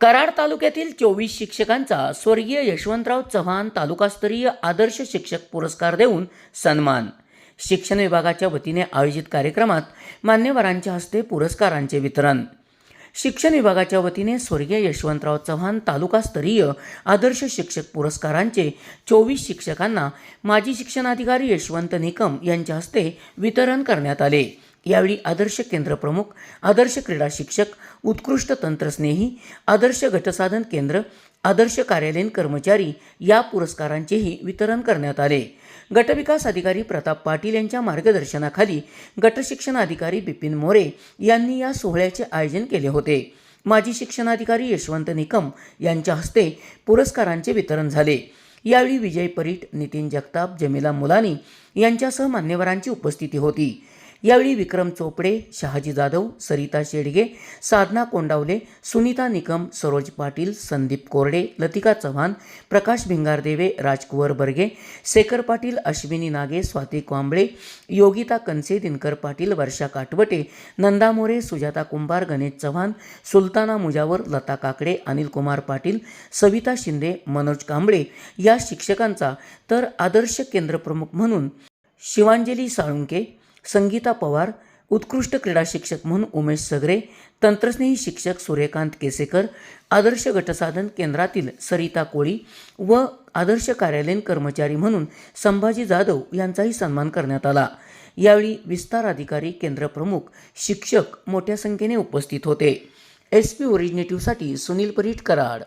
कराड तालुक्यातील चोवीस शिक्षकांचा स्वर्गीय यशवंतराव चव्हाण तालुकास्तरीय आदर्श शिक्षक पुरस्कार देऊन सन्मान. शिक्षण विभागाच्या वतीने आयोजित कार्यक्रमात मान्यवरांच्या हस्ते पुरस्कारांचे वितरण. शिक्षण विभागाच्या वतीने स्वर्गीय यशवंतराव चव्हाण तालुकास्तरीय आदर्श शिक्षक पुरस्कारांचे चोवीस शिक्षकांना माजी शिक्षणाधिकारी यशवंत निकम यांच्या हस्ते वितरण करण्यात आले. यावेळी आदर्श केंद्र प्रमुख आदर्श क्रीडा शिक्षक उत्कृष्ट तंत्रस्नेही आदर्श गटसाधन केंद्र आदर्श कार्यालयीन कर्मचारी या पुरस्कारांचेही वितरण करण्यात आले. गटविकास अधिकारी प्रताप पाटील यांच्या मार्गदर्शनाखाली गटशिक्षण अधिकारी बिपिन मोरे यांनी या सोहळ्याचे आयोजन केले होते. माजी शिक्षणाधिकारी यशवंत निकम यांच्या हस्ते पुरस्कारांचे वितरण झाले. यावेळी विजय परीट नितीन जगताप जमिला मुलानी यांच्यासह मान्यवरांची उपस्थिती होती. यावेळी विक्रम चोपडे शहाजी जाधव सरिता शेडगे साधना कोंडावले सुनीता निकम सरोज पाटील संदीप कोरडे लतिका चव्हाण प्रकाश भिंगारदेवे राजकुवर बर्गे शेखर पाटील अश्विनी नागे स्वाती कांबळे योगिता कनसे दिनकर पाटील वर्षा काटवटे नंदा मोरे सुजाता कुंभार गणेश चव्हाण सुलताना मुजावर लता काकडे अनिल कुमार पाटील सविता शिंदे मनोज कांबळे या शिक्षकांचा तर आदर्श केंद्रप्रमुख म्हणून शिवांजली साळुंके संगीता पवार उत्कृष्ट क्रीडा शिक्षक म्हणून उमेश सगरे तंत्रस्नेही शिक्षक सूर्यकांत केसेकर आदर्श गटसाधन केंद्रातील सरिता कोळी व आदर्श कार्यालयीन कर्मचारी म्हणून संभाजी जाधव यांचाही सन्मान करण्यात आला. यावेळी विस्तार अधिकारी केंद्रप्रमुख शिक्षक मोठ्या संख्येने उपस्थित होते. एस पी ओरिजिनेटिव्हसाठी सुनील परीट कराड.